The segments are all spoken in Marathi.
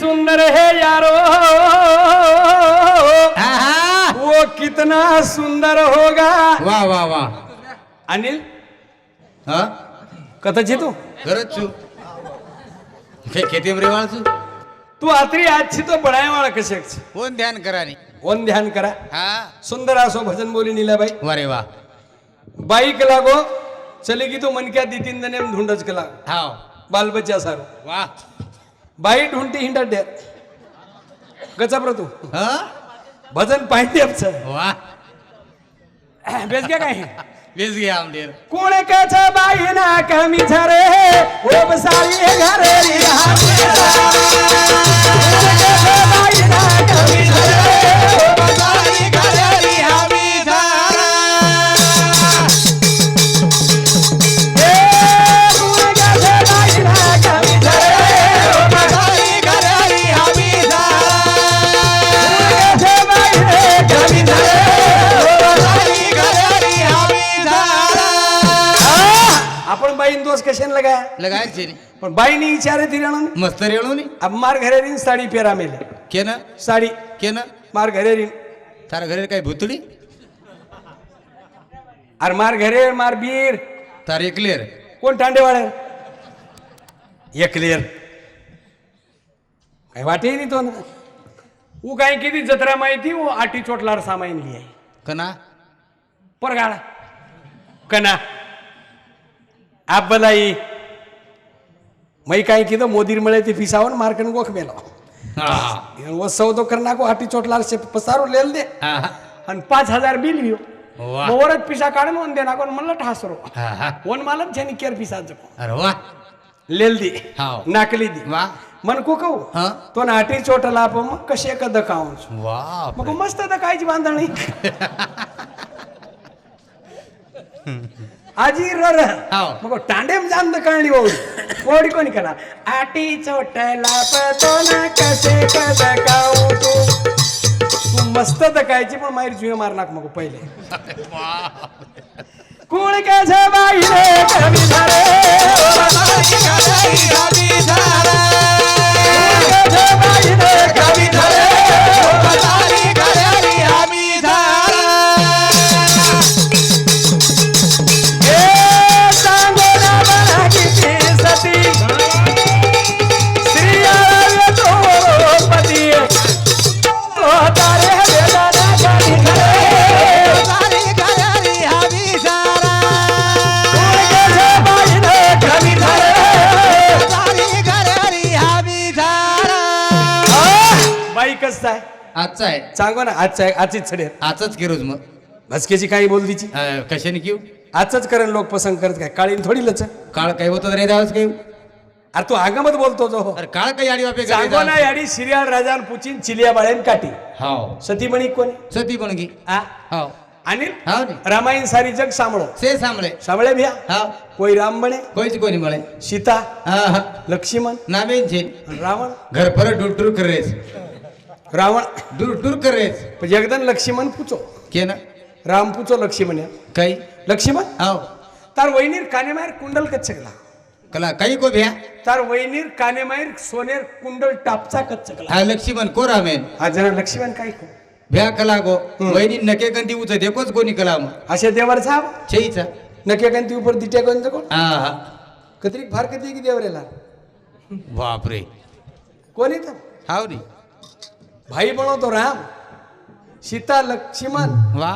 सुंदर है यारो! वो कितना सुंदर होगा। वा वा वा। अनिल हा? कथाची तू? खरंच छू हे खेती रे वाळचू तू। आत्री आजची तो बडाय वाळा कसे कोण ध्यान करा नी? वन ध्यान करा? हा? सुंदर असो भजन बोली नीलाबाई. वा रे वा. बाईक लागो चले की तो मनक्या दितीन दने ढूंढच केला। हाव बालबच्चा सारो। वा बाई ढूंढती हिंडा डेर गचा तू। हा? भजन पाहिजे आमचं वा बेस घ्या काय? बेस घ्या आमदेर। कोण कच बाई ना कमी झरे ओ बसाई घरे लगाया लगायचे नी पण बाईने विचारे तिराणून मस्त रेणू नी अब मार घरे साडी पेरा मेले. केन? साडी. केन? मार घरे रिन तारा घरी काय भुतडी? अरे मार घरे मार बीर. तार एकलेर कोण टांडेवाळे एकलेर काय वाटे नाही तो ना? ऊ काय किती जत्रा माहिती? वो आटी चोटलार सामाईन लिहाय. कना? परगाळा. कना? आप बलाई मई काय किदो मोदीर मळे ते पिसावन मारकन गोख मेलो. हा. वो सौदो करना को आटी चोटलार से पसारो लेल दे. हा. आणि पाच हजार बिल लियो वा. मग वरच पिसा काढून वन दे ना कोण म्हणलं ठासरो. हा हा. वन मालक ज्याने केअर पिसा जको अरे वा. लेल दी. हाव. नाकली दी. वा. मन को कहू तो नाटी चोटला आप मग कसे का वा मग मस्त दकायची बांधणी. हाव. मग टांडेम जान दकाळणी ओढी ओढी कोणी करा आटी चोटला पतो ना कसे दकावू तू. तू मस्त दकायची पण माहेर जुए मार नाक मग पहिले. कोण कसे बाई रे कवी झाले कवी झाले आजचा आहे. सांगो ना आजचं आहे आजचीच छडेल आजच की रोज मग. भसकेची काही बोल अं, कशाने घेऊ? आजच करण लोक पसंत करत काय? काळीन थोडी लच. अरे काळ काय होतं रे दावस काही तू आगमत बोलतो जो अरे काळ काही आडी वापे सांगो ना याडी सिरियाल राजान पुचिन चिलिया बाळेन काटी हाव. सतीमणी कोणी? सती पण घे आ? हाव. अनिल? हाव नी. रामायण सारी जग सांभळो. से सांभळे. सांभळे भ्या? हाव. कोई राम बने कोईच कोणी मळे सीता? हा हा. लक्ष्मण? नामेन छे. रावण? घर पर डूर टूर कर रेस रावण डूर टूर कर जगदन लक्ष्मण पुचो. के ना? राम पुचो लक्ष्मण. काही लक्ष्मण? हाव. तार वैनीर कानेमायर कुंडल कच्चकला कला. काही को भ्या? तार वैनीर कानेमायर सोनेर कुंडल टापचा कच्चकला हा लक्ष्मण को रामेन? हा जरा लक्ष्मण काय को? भ्या कला गो वहिनी नके कंती उच देखोच कोणी कला मग अशा देवर साहेब छईचा. नक्की कंती उपर कोणचं कोण हा हा. कतरी फार कधी की देवरेला? बापरे. कोण येतं? हाव नी. भाई बनवतो राम सीता लक्ष्मण वा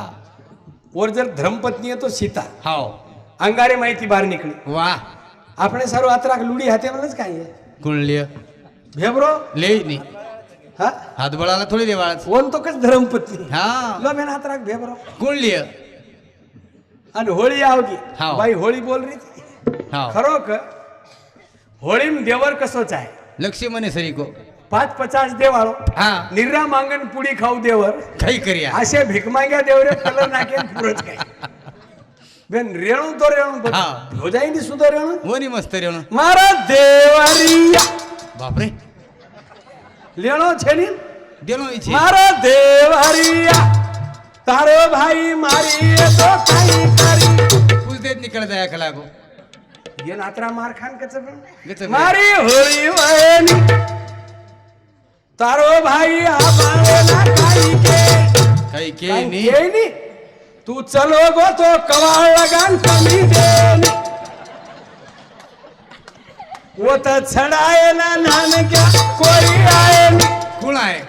वर जर धर्मपत्नी आहे तो सीता हाव अंगारे माहिती बाहेर निघली वा આપણે सर्व आत्राक लुडी हाते म्हणच काय आहे कुणलिय भेबरो ले नी हा हातबळाला थोडी देवाळाच कोण तो कच धर्मपत्नी हा लो बेन हातराक भेबरो कुणलिय आणि होळी आवगी हाव. बाई होळी बोल री हाव खरो क होळीम देवर कसोच आहे लक्ष्मण सरी को पाच पचास देवाळो. हा. निर्रा मांगण पुडी खाऊ देवर. काही करूया. असे भिकमांग्या देवरे कलर रे बेन रेणू तो रेणू भोजाई जाईन सुद्धा रेणू. मोनी मस्त रेणू. महाराज देवारी बापरे. लेणो छेनी. देणो इच्छे महाराज तारो भाई मारी तो काही करी. कुछ देत निकल जाया कलागो ये नात्रा मार खान कच मारी होळी वळणी तारो भाई काही के काही के काही नाही के नी. तू चलो गो तो कवाळ लगान कमी देन वो तर छडायला लहान क्या कोई आहे नी. कोण आहे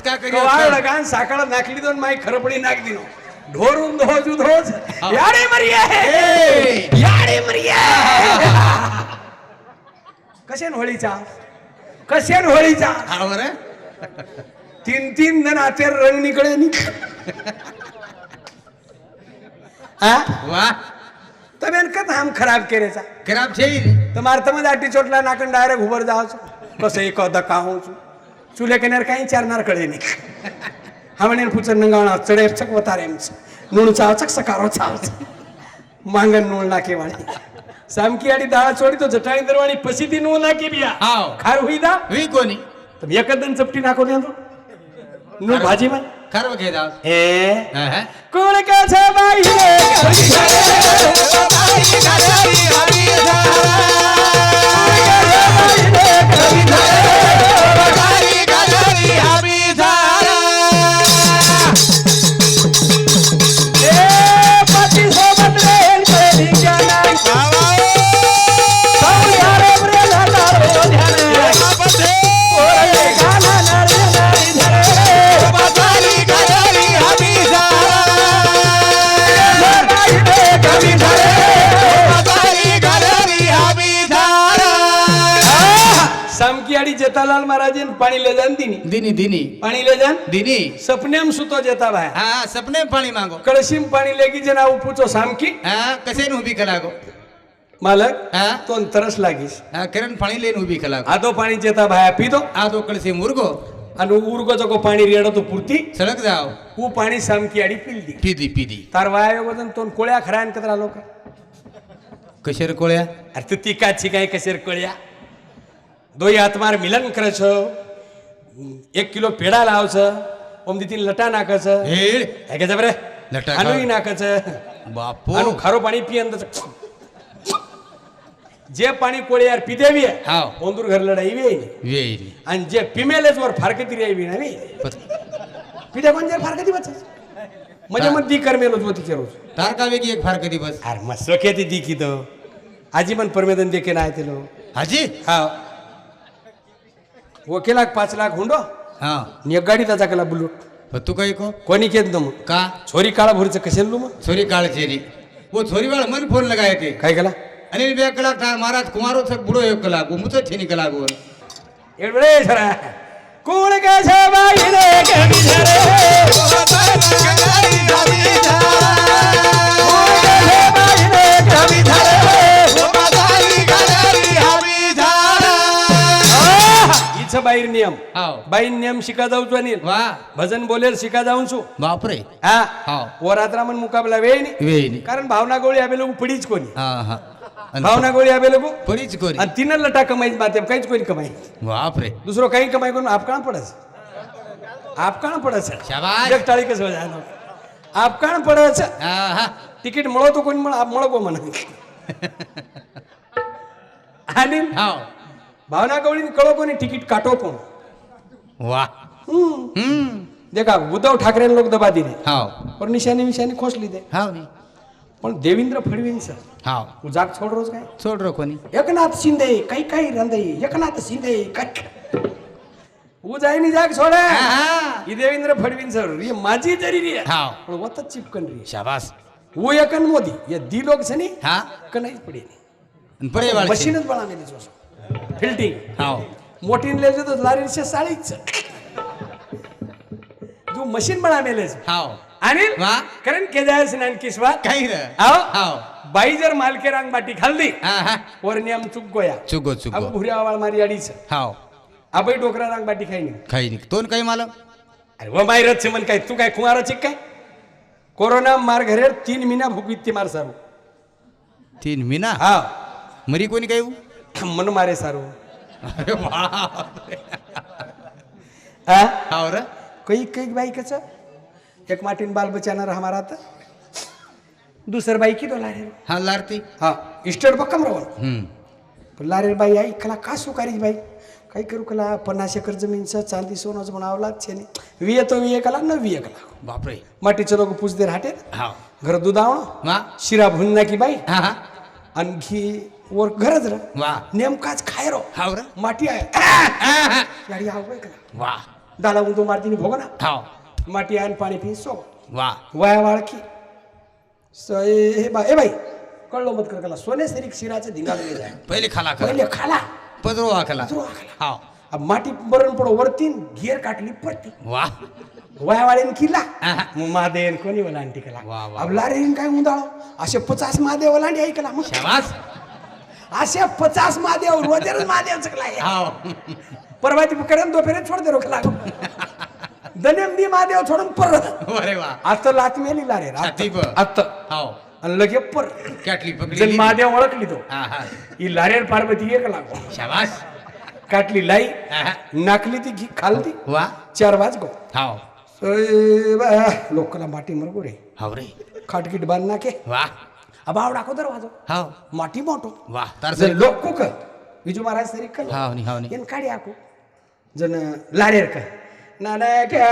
काय करी कवाळ लगान साकाळ नाकली दोन माई खरपडी नाक दिनो ढोरून धोज धोज याडे मरिया! याडे मरिया कशेन होळीचा कशान होळीचा? हा तीन तीन जण आचार रंग निकळे नि वाह तबेन हम खराब केरेचा खराब छे तुम्हार तमज आटी चोटला नाकन डायरेक्ट उभर जावच कसं एक दका होच चुले केनार काही चारणार कळे नि हमने पुचन नंगाणा चढे चकवतारे सकारो चावच मांगन नुळ ना वाणी સામકી સામકીયાડી દાળ છોડી તો જટાણી દરવાણી પછીથી નું નાખી બિયા. આવ. ખારું હુઈ દા. હુઈ કોની? તમે દન ચપટી નાખો ત્યાં તો. નું ભાજીમાં. ખારો કે દા. હે. હે કોણ કે છે ભાઈ રે ઘરી ઘરે બતાઈ ઘરે હરી ધારા કે ભાઈ રે કવિતા. પાણી લે જાન દીની દીની દીની પાણી લે જાન દીની સપનેમ સુતો જતા ભાઈ હા હા સપને પાણી માંગો કળશીમ પાણી લેગી જને આવું પૂછો સામકી હા કસે નું ઊભી કલાકો માલક હા તો તરસ લાગીશ હા કિરણ પાણી લઈને ઊભી કલાકો આ તો પાણી જેતા ભાઈ આપી દો આ તો કળસી મુર્ગો અને ઉરગો જકો પાણી રેડો તો પૂરતી સડક જાવ હું પાણી સામકી આડી પીલ દી પીધી પીધી તાર વાયો બદન તો કોળ્યા ખરા ને કતરા લોકો કશેર કોળ્યા અરે તું તીકા છીકાય કશેર કોળ્યા દોઈ હાથમાર મિલન કરે છો एक किलो पेढा लावायचं मग तिथे लटा नाकाचं हे? लटाई बरं नाकाचं बापू. खारो पाणी पियंद जे पाणी कोळे यार पिदेवी हा ओंदूर घर लढाई वे येईल आणि जे पिमेलच वर फारकती रे बी ना पिद्या कोण जर फारकती दिवस म्हणजे मग दी करमेलोच होती तिचे रोज. तारका वेगळी एक फारकती बस? अरे मस्त सोख्याती दी की तो. आजी मन परमेदन देखे नाही ते लोक. हाजी हा वकिलाक पाच लाख हुंडो हा एक गाडी त्याचा केला बुलूट तू काय को कोणी केत ना मग का छोरी काळा भोरीच कसे मग छोरी काळा चेरी वो छोरी वाला मन फोन लगाय थे काय केला अनिल बेकडा का महाराज कुमारो सग बुडो एक कला गो मुच छेनी कला गो एवढे सरा कोण कशा बाई रे कमी झरे बाहेर नियम. बाई नियम शिका जाऊ जाणील वा. भजन बोलेल शिका जाऊन सु. बापरे. हा. वरात्रा मन मुकाबला वेळ नाही कारण भावना गोळी आम्ही लोक पडीच कोणी. भावना गोळी आबे लोक पडीच कोणी. आणि तिनं लटा कमाई माध्यम काहीच कोणी कमाई बापरे. दुसरं काही कमाई करून आपकाण पडस. आप काण पडस. टाळी कसं जाणं? पडस. हा तिकीट मळवतो कोणी मळ आप मळको म्हणा आणि भावना गवळी कळो कोणी तिकीट काटो कोण? वाह हम्म. हम्म. देखा उद्धव ठाकरे लोक दबा दिले. हाव. और निशाने विशाने खोसली दे हाव पण देवेंद्र फडणवीस हाव. जाग छोड रोज काय? छोड रो कोणी? एकनाथ शिंदे काही काही रंदे एकनाथ शिंदे काय? उजाईनी जाग सोडा. हा, ही. देवेंद्र फडणवीस रे माझी जरी रे हाव. पण वतच चिपकन रे शाबास. ऊ एकन मोदी. या दी लोक सनी हा. कनाईच पडे नी. बरे वाळशी मशीनच बळा मेलीच वसो फिल्टी हा मोठी लेज तो लारीशे साळीच. तू मशीन बना मेलेस हाव. आणि वा. कारण केदारस नान किस्वा. काही हाव. हाव. बाई जर मालके रांग बाटी खाल्ली हा हा. वर नियम चुक गोया. चुगो चुगो. अब भुऱ्या आवाळ मारी अडीच. हाव. आपण डोकरा रांग बाटी खाई नाही. खाई नाही. तोन काही मला? अरे व बाई रच मन काय तू काय कुमार चिक काय? कोरोना मार घरे तीन महिना भूक वित्ती मार सारू. तीन मिना? हा मरी कोणी काही મન મારે સારું अरे वाह હા आओ रे કઈ કઈ બાઈ કે છે એક માટીન બાલ બચાના હમારા હતા दुसरं बाई किती लारेर हा लारती हा इस्टेट बक्कम राहून हम्म लारेर बाई आई कला का सुकारीच बाई काही करू कला पन्नास एकर जमीनचं चांदी सोनाचं म्हणावं छेने विये तो विये कला न विये कला बापरे मातीचं लोक पुजदे राहते हा घर दुधावणं वा शिरा भुंना की बाई हा हा आणखी वर घरच र. वा. नेमकाच खाय रो. हाव रे. माटी आहे. गाडी हाव कला वा. दादा उंदो मारतीने भोग ना. हाव. माटी आहे पाणी पिन सो. वा. वाया ए हे बाई ए बाई कळलो मत कर कला सोने सरीक शिराचं धिंगाण जाय पहिले खाला खा पहिले खाला. पदरो खाला पदरो खाला. हाव. अब माटी बरण पडो वरतीन घेर काटली पडती वा. वाया वाळेन किल्ला. मग महादेवन कोणी ओलांटी केला वा, वा, अब लारेन काय उंदाळो? असे पचास महादेव ओलांडी ऐकला मग. शाबास. असे पचास महादेव रोजर महादेव चकला हाव परवा ती करेन दो फेरे छोड दे रोखला. दनेम दी महादेव सोडून परत अरे वा. आता लात मेली प. आत्ता हाव आणि लगे पर. कॅटली जण पकडी महादेव ओळखली तो. हा हा. ही लारेर पार्वती एक लागो. शाबास. काटली लाई हा, हा. नाकली ती घी खालती. वा. चार वाज गो. हाव लोकला माटी मरगो रे. हाव रे. खाटकीट बांध नाके वा. अभाव डाको तर हाव. माटी मोटो वाह तार लोक कुक विजू महाराज तरी कल हाव नी हाव नी येन काडी आको. जन लाडेर काय. नानाक्या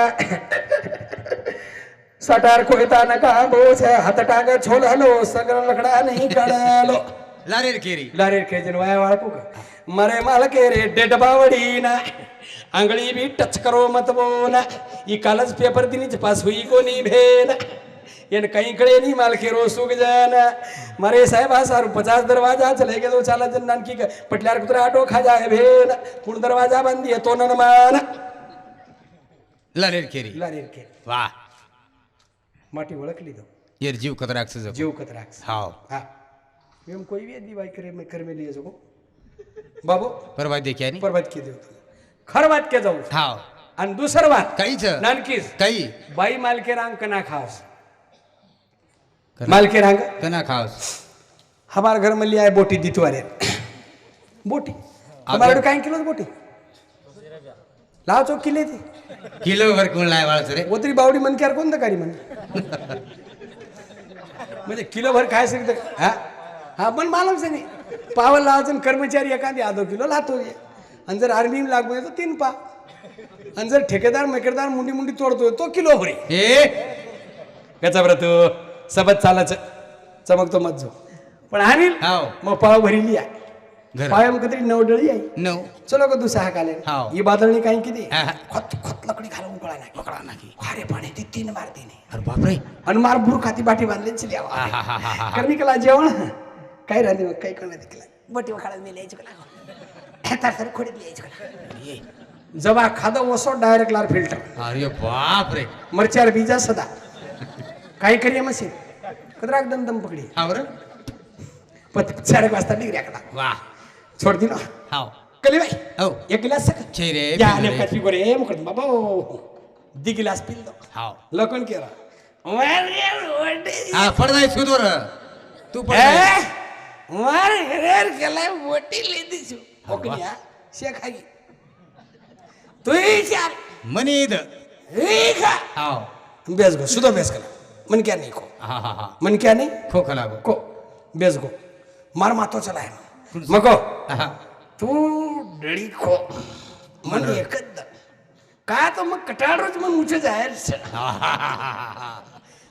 सटार खोयता नका बोस हात टांग छोल हलो सगळ लकडा नाही कळलो लारेर केरी. लारेर केरी वाया वाळकू कुक. मरे माल केरे डेड बावडी ना अंगळी बी टच करो मत बोना. ई कालच पेपर दिनीच पास हुई कोनी भेना. एन कहीं कड़े नहीं माल के रो सुग जाना मारे साहेब सारू पचास दरवाजा चले गे दो चाला जन नानकी का पटल्यार कुत्रा आटो खा जाए भेन कुण दरवाजा बंदी है तो नन मान लारे रे केरी लारेर के वा माटी ओळखली दो येर जीव कतराक सज जीव कतराक्स हाव हा एम कोई भी दिवाई करे मैं कर में लिए सको बाबू परवा देखिया नी परबत के देऊ खर बात के जाऊ हाव आणि दुसरं बात काहीच नानकीस काही बाई मालके रांग कना खास मालके रांग कना खावस हमारे घर में लिया है बोटी दितवारे. बोटी. हमारे काय किलो बोटी? लाव चौक किले ती. किलो भर कोण लाय वाळस रे? ओतरी बावडी मन क्यार कोणतं कारी म्हण? म्हणजे किलो भर काय सांगतं हा? हा पण मालूम से नाही पाव लावायचं कर्मचारी एखादी आधो किलो लातो आणि जर आर्मी लागू तर तीन पा. आणि जर ठेकेदार मेकेदार मुंडी मुंडी तोडतोय तो किलो भरी ए याचा बरं तू सबत चालायचं. चमकतो मत जो. पण हाव. मग पाव भरिली आहे. घर. पाव कधी नवडळी आहे. नऊ. चलो का हा काले हाव. ही बादळणी काही किती? हा, हा. खोत खोत लकडी घालून कळा नाही पकडा नाकी खारे पाणी ती तीन मारते नाही अरे बापरे. आणि मार बुर खाती बाटी बांधले चली हा, हा, हा, हा, हा. करणी कला जेवण? काय राहते मग काही करण्यात केला बटी वखाळा मी लिहायचं कला तर सर खोडीत लिहायचं कला जवा खादं वसो डायरेक्ट लार फिल्टर अरे बापरे. मरच्यार बीजा सदा. काही करिये मशीन. कदराक दम दम पकडी. हाव रे पत चार वाजता डिग्री आकडा वा. छोड दिनो हाव. कली बाई हो. एक गिलास सक. छे रे या पिल्लू रे. नेमका ती गोरे मुकड बाबा दी गिलास पिल दो हाव. लकन केला. हा पडदाय सुदोर तू पडदाय मार हेरेर केलाय मोठी लेदी छु ओकनिया शेखागी तू विचार मनीद हे खा. हाव. बेस गो सुधो बेस कला. मन क्या नहीं को हा हा हा मन क्या नहीं खोखा लागो को बेस गो मार मातो चलाय मको हा तू डळी खो मन एकच का तर मग कटाळ रोज मग उचे जाहीर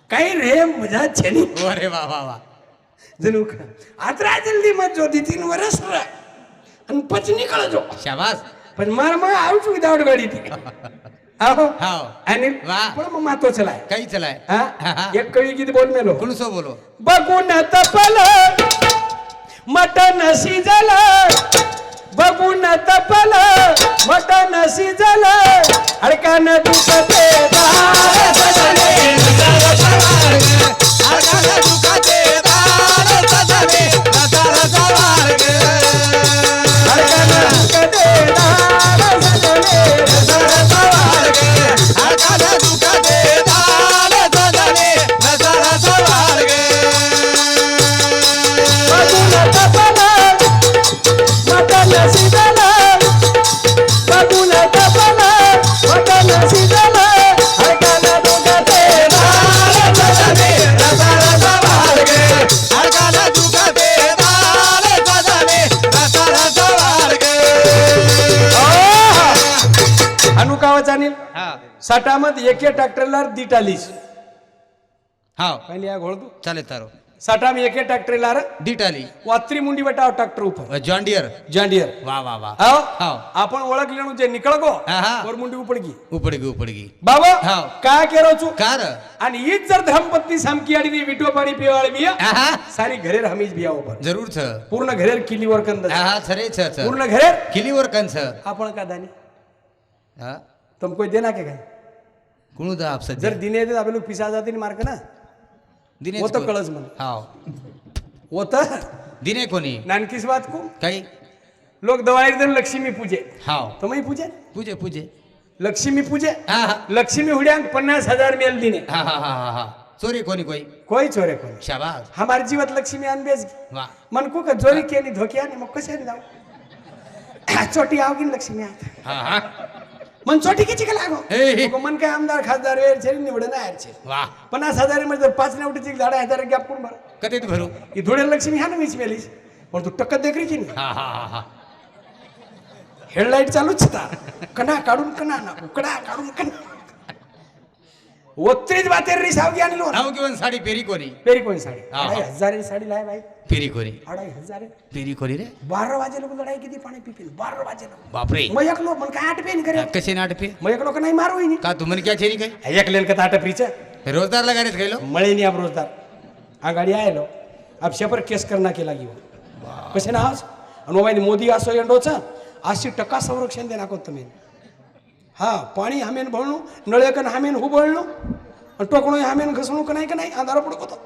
काही रे मजा छेनी अरे वा वा वा जणू आता जल्दी मत जो दी तीन वर्ष रा आणि पच निकळ जो शाबास पण मार मग आऊच विदाउट गाडी ती हाव आणि. पण मग मातो चलाय काही चलाय हा? हा, हा. एक कवी गीत बोल मेलो कुणसो बोलो? बघून तपल. मटन शिजल. बघून तपल. मटन शिजल. हडकान दुखते साठामध्ये एके ट्रॅक्टरला दिटालीस हाव. पहिली या घोळतो चालेल तारो. साठाम एके ट्रॅक्टरला दीट आली. वात्री मुंडी बटाव ट्रॅक्टर उपर जॉन्डियर जांडियर वा वा वा. हाव? हाव. आपण ओळखले जे निकळ गो हा, हा. वर मुंडी उपडगी. उपडगी उपडगी. बाबा हाव. काय केरो चू कार आणि हीच जर धर्मपत्नी सामकी आणि विटो पाणी पिवाळ बिया आहा सारी घरेर हमीच बिया उपर जरूर छ पूर्ण घरेर किलीवर कंद. आहा छरे छ छ पूर्ण घरेर? किलीवर कंस आपण का दानी? हा? तुमको देना के कुणू दा आप जर दिने आपले लोक पिसा जाते मार्क ना? दिने वो तो कळस म्हण. हाव. वो तर? दिने कोणी? नानकीस बात को. काही? लोक दवाई दिन लक्ष्मी पूजे. हाव. तो मी पूजे? पूजे पूजे. लक्ष्मी पूजे? हा. हा लक्ष्मी हुड्यांक पन्नास हजार मेल दिने. हा हा हा हा हा. चोरी कोणी कोई? कोई चोरे कोणी. शाबास. हमार जीवत लक्ष्मी अनबेज वा. मन को का चोरी केली धोक्याने मग कसे जाऊ चोटी आवगी लक्ष्मी आत. हा हा. मन चोटी किती का लागो हे, हे. मग मन काय आमदार खासदार निवड नाही यारचे वा. पन्नास हजारमध्ये जर पाच नवटीची झाडा हजार गॅप कोण भर. कधी तू भरू? ही धुळे लक्ष्मी ह्या ना मीच मेलीस. पण तू टक्कत देखरीची नाही हा हा हा हा. हेडलाईट चालूच होता. कणा काढून कणा ना उकडा काढून कणा. ओत्रीच बातेर री सावगी आणलो नाव घेऊन साडी फेरी कोणी? पेरी कोणी साडी. हा. अडाई हजारी साडी लाय बाई. फेरी कोणी? अडाई हजार. फेरी कोणी रे? बारा वाजे लोक लढाई किती पाणी पिपिल बारा वाजे लोक. बापरे. मग एक लोक मग काय आठ पेन करे कसे नाटपे मग एक लोक नाही मारू हिनी. का तू म्हणे क्या छेरी काय? एक लेल का ताट फ्रीच रोजदारला गाडीत मळे नाही आप रोजदार. हा गाडी आहे लो अब शेपर केस करना केला घेऊ कसे ना आज? आणि मोबाईल मोदी असो एंडोच अशी टक्का संरक्षण देना को हा पाणी हामेन भळणू नळेकन हामेन हुबळणू आणि टोकणं हामेन घसणू का नाही का नाही अंधारा पडत होतो.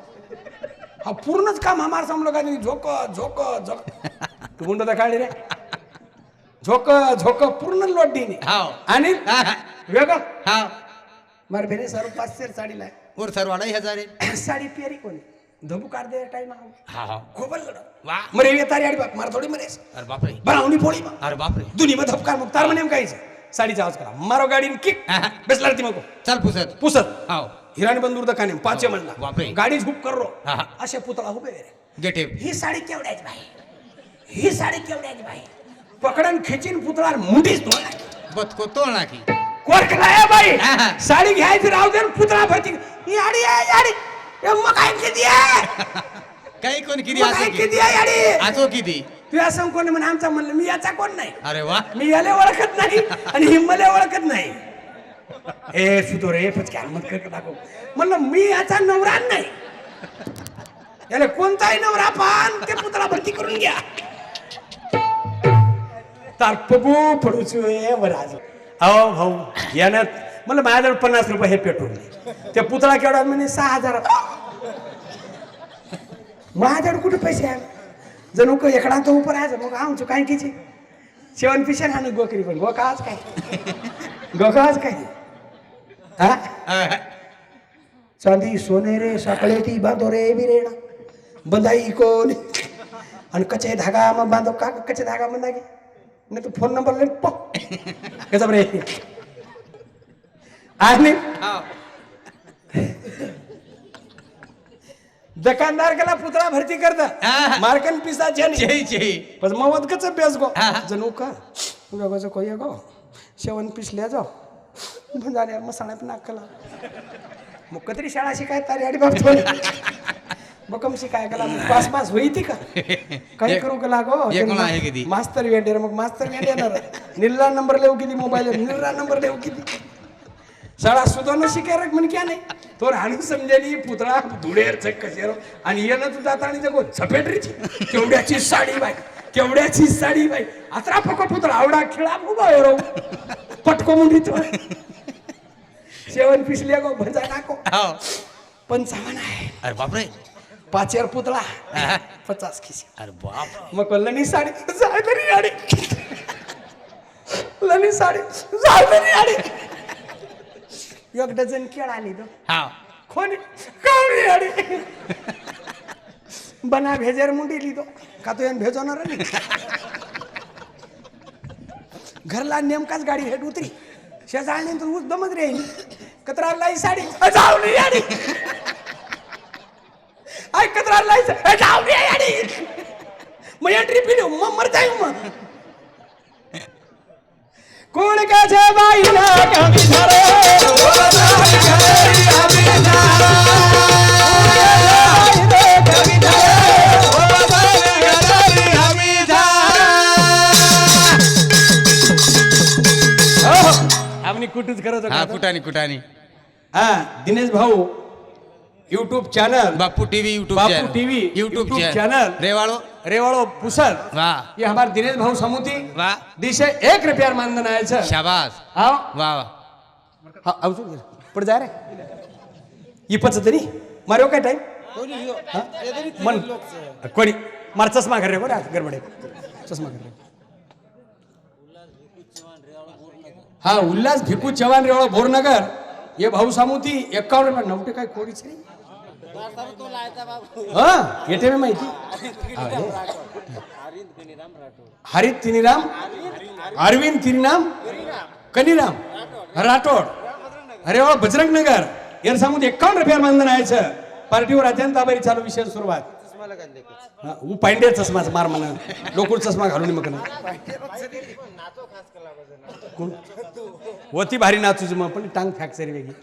हा पूर्णच काम हमार समलो का झोक झोक झोक तू म्हणतो तर काढली रे. झोक झोक पूर्ण लोटीने आणि हा, हा. वेग हा मार भेने सर पाच सेर साडी लाय. वर सर्व अडाई हजार. साडी पेरी कोणी? धबू काढ दे टाइम हा हा खोबल मरे ये तारी आडी बाप मार थोडी मरेस. अरे बापरे. बनावणी फोडी बा. अरे बापरे. दुनी मग धपकार मग तार म्हणे काहीच साडीचा आवाज करा. मारो गाडीन किक. हा, हा. बेसला ती मग. चाल पुसत. पुसत. हाव हिराणी बंदूर दकाने पाचे बापरे. म्हणला. गाडी झुक कर. रो हा, हा. असे पुतळा उभे रे. गेटे ही साडी केवढ्याची बाई? ही साडी केवढ्याची बाई? पकडन खेचीन पुतळा मुठीच धोला बतको तोळ नाकी कोरकला आहे बाई. हा, हा. साडी घ्यायची राहू दे पुतळा भरती. ही आडी आहे याडी ए मग काय किती आहे? काही कोण किती मग असो की. किती आहे याडी असो किती. तू असं कोण म्हणे? आमचा म्हणलं मी याचा कोण नाही? अरे वा. मी याला ओळखत नाही आणि हिम्मले ओळखत नाही. ए सुतो रे पचक्या मत कर दाखव. म्हणलं मी याचा नवरा नाही. याला कोणताही नवरा पान ते पुतळा भरती करून घ्या. तार पगू पडूचू ए वराज. अहो भाऊ यानं म्हणलं माझ्याजवळ पन्नास रुपये हे पेट्रोल नाही ते पुतळा केवढा म्हणे सहा हजार माझ्याकडे कुठे पैसे आहे जणू का एकडा तो उपर आहे मग आमचं काय किची शेवण पिशेन हा गोकरी पण. गोका आज काय? गोका आज काय? हा? चांदी सोने रे साखळे ती बांधो रे बिरेणा. बंधाई कोण? आणि कचे धागा मग बांधो? का कचे धागा बंधा की नाही तू फोन नंबर लिह पो कसं बरे आणि? दुकानदार गेला पुतळा भरती हा. करता मार्कन पिसा छे जेही पण मवत कच बेस गो? हा, हा. जणू का? वेगळं कोया गो. शेवण पिसल्या जाओ भंजाऱ्या मसाळ्या पण नाकला मग कतरी शाळा शिकाय तारी आडी बाप थोडी बकम शिकाय गेला मग पास पास होई ती का? काही एक- करू गेला गो? एक म्हणा आहे किती? मास्तर वेंडेर मग मास्तर वेंड येणार. निल्ला नंबर लेऊ किती मोबाईल निल्ला नंबर लेऊ किती? शाळा सुधारणं शिकाय म्हण क्या नाही तो राणी समजेली पुतळा धुळेर चक कशेर आणि येणं तू जाता आणि जगो झपेटरीची. केवढ्याची साडी बाई केवढ्याची साडी बाई. अत्रा पको पुतळा आवडा खेळा उभा रो पटको मुंडी तो शेवण पिसले गो भजा नाको. हाव. पंचावन्न आहे. अरे बापरे. पाचेर पुतळा. हा. पचास खिशी अरे बाप. मग लनी साडी जाय तरी आडी. लनी साडी जाय तरी आडी. एक डझन केळ आली तो. हाव. कोणी कावळी आडी बना भेजेर मुंडी लिदो का तो यान भेजवणार घरला नेमकाच गाडी हेट उतरी. शेजाळने तर ऊस दमत रे कतरा लाई साडी जावली आडी आय कतरा लाई जावली आडी मग एंट्री पिलो मग मर जाऊ मग. कुणकाच्या बाईला कमी झालं आम्ही कुठूच करत हा कुठानी कुठानी. हा दिनेश भाऊ YouTube channel Bapu TV YouTube Bapu channel. TV, YouTube YouTube channel channel. रेवाळो. रेवाड़ो पुसल वाह ये हमारे दिनेश भाऊ समुती. वाह दिशे एक रुपया मानधन आहे सर शाबास. आओ वा वा. हा. पुढे जा रे. इपच तरी. मारो काय टाइम मन. कोणी? मार चष्मा घर रे बरं गडबडे. चष्मा घर रे. हा उल्हास भिकू चव्हाण रेवळ बोरनगर ये भाऊ सामुती एकावन्न रुपये नवटे काय कोडीच? रे हा येते मी माहिती. हरित तिनीराम अरविंद तिनीराम कनीराम राठोड. अरे वा बजरंग नगर यार सांगून एकावन्न रुपया मानधन आहे पार्टीवर अत्यंत आभारी. चालू विषय सुरुवात. हा, ऊ पांडे चष्मा मार म्हणा. लोकूर चष्मा घालून मग कोण? होती भारी नाचूच मग पण टांग फॅक्चरी वेगळी.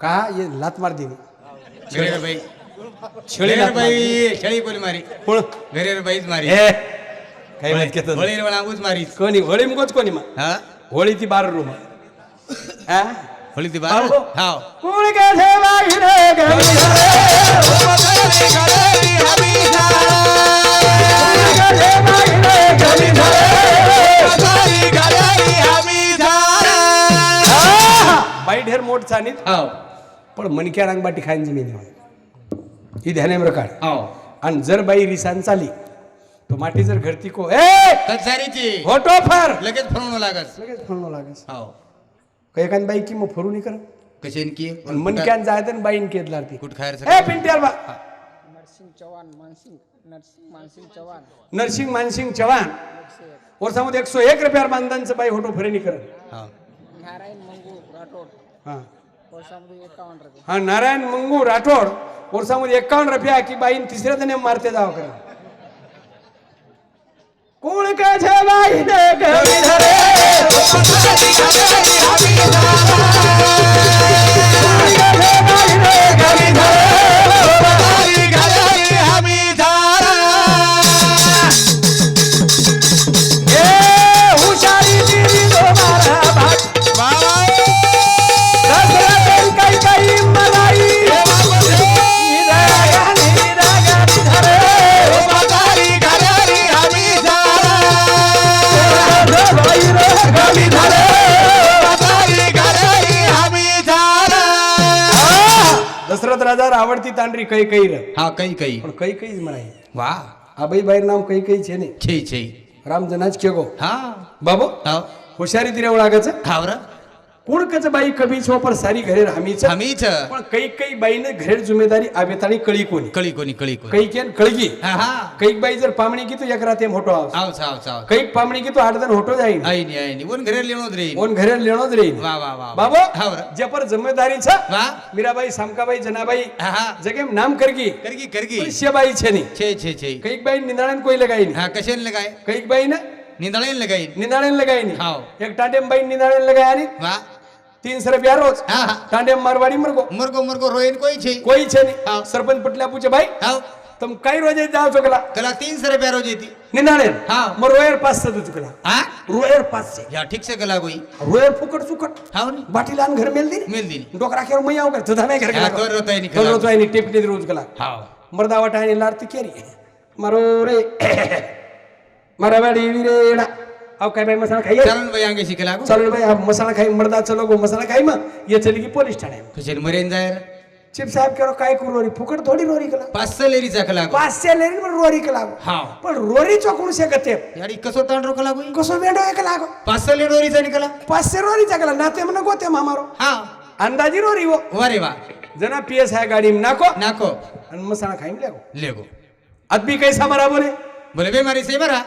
का? ये लात मार दिली बाई लात मार बाई कोण बाईच मारी ए काही माहीत घेत होळीर वळांगूच मारी कोणी होळी मुगच कोणी मग हा होळी ती बार रूम हा होळी ती बार कोण ठेवा बाई ढेर मोठ चानीत हाव पण मनक्या रांगबाटी खायन जमीन ही ध्याने काढ हाव आणि जर बाई रिसान चाली तो माटी जर घरती को ए! फोटो फार लगेच फरवणं लागत लगेच म्हणू लागस काही एखाद बाई की मग फरून कर कशेन की मनक्यान जायत आणि बाईन केदलार ती कुठ खायर ए पिंट्यार बा. नरसिंग चव्हाण मानसिंग नरसिंग मानसिंग चव्हाण. नरसिंग मानसिंग चव्हाण. वर्षामध्ये एकशे एक रुपयावर बांधतांचं बाई होटो फरेनी करत. नारायण मंगू राठोड. हा. रुपये हा नारायण मंगू राठोड वर्षामध्ये एकावन्न रुपया की बाईन तिसऱ्या दिने मारते जाव करा कोण का आ, दशरथ राजा आवडती तांडरी कै कै र हा काही काही पण कै कैच म्हणाय वा. आबाई बाईर नाम कै कै छे ने छे छे. राम जनाज के गो हा. बाबो कोण कच बाई कभी छो पर सारी घरे हमीच हमीच पण काही काही बाईने घरेर जुमेदारी आवेताळी कळी कोणी. कळी कोणी कळी कोणी. काही केन कळगी. हा हा. काही बाई जर पामणी की तू एक राते मोठो आवाज आव साव साव काही पामणी की तू आठ जण होतो जाईन. आई नी आई नी. वन घरे लिहिणं रे कोण घरे लेणोच रे वा वा वा बाबो हावर जपर जमेदारी छ वा. मीराबाई सामकाबाई जनाबाई हा हा. जगे नाम करगी. करगी करगी. शेबाई छेनी छे छे छे. काही बाई निंदाळण कोई लगाईनी हा कशाने लगाय? काही बाई ना निंदळेन लगाय निंदाळण लगाईनी हाव. एक टाटेम बाई निंदाळण लगाय आणि वा. तीन सर प्यार रोज. हा हा. टाटेम मारवाडी मरगो. मुरगो मुरगो रोयन कोई छे? कोई छेनी हाव. सरपंच पटल्या पूछे भाई तुम काही रोज जाओ चुकला? कला तीन सरे प्यारो जेती निंदाळण हाव. मग रोयर पाच सद चुकला. हा? रोयर पाच से. या ठीक से कला कोई. रोयर फुकट चुकट हाव नी. बाटी लान घर मेल दी मिल दी डोकरा खेळ मै आव कर. तुझा नाही घर हा, तोर रोताय नी खला. रोज आहे टिपणी रोज कला. हाव. मर्दा वाटायने लारती केरी. मारो रे. मारा बाडी विरेडा. अहो काय बाई मसाला खाई? चलन बाई अंगे शिकला गो चालू बाई हा मसाला खाई मर्दा चलो गो मसाला खाई मग ये चली की पोलीस ठाणे. कशाने मरेन जाय चिप साहेब करो काय करू रोरी? फुकट थोडी रोरी कला. पाच सहा लेरी चाकला पाचशे लेरी पण रोरी कला हाव. पण रोरी चोकून शकत याडी कसो तांड रोकला कोई कसो वेडो एक लागो. पाच सहा लेरी रोरीचा निकला पाचशे रोरी चाकला नाते म्हणा गोते मामारो. हा अंदाजी रोरी वो. वा रे वा. जना पीएस आहे गाडी में नाको. नाको. आणि मसाला खाईम लागो. लेगो. अदबी कैसा मरा बोले. बोले बे मारी से मरा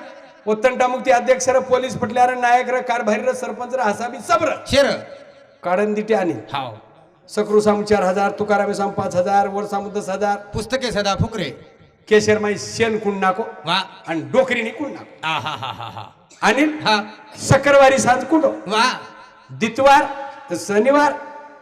उत्तंटा मुक्ती अध्यक्ष र पोलीस पटल्यार नायक र कारभारी र सरपंच र हसाबी सब्र. शेर. काढन दिटे आणि. हाव. सकरू साम चार हजार तुकाराम साम पाच हजार वर साम दस हजार. पुस्तके सदा फुकरे. केशर माई शेण कुण नाको. वा. आणि डोकरीने कुण नाको. आ हा हा. हा हा अनिल हा शुक्रवारी साज कुठं? वा. दितवार शनिवार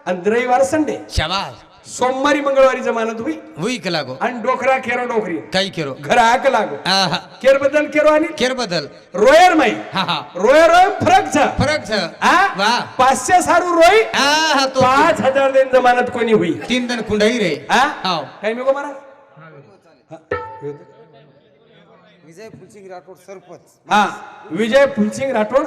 आणि रविवार संडे. शाबास. सोमवारी मंगळवारी जमानत होई होई का लागो. आणि डोकरा खेरो डोकरी. काही केरो घर आक लागो. आहा. केर बदल केरो आणि? केर बदल. रोयर माई. हा हा. रोयर रोय फरक छ फरक छ पाचशे सारू रोई. आहा, तो पाच हजार दिन जमानत कोणी होई. तीन दन कुंडाई रे. हा. हाव. काय मी गो मारा विजय फुलसिंग राठोड सरपंच. हा विजय फुलसिंग राठोड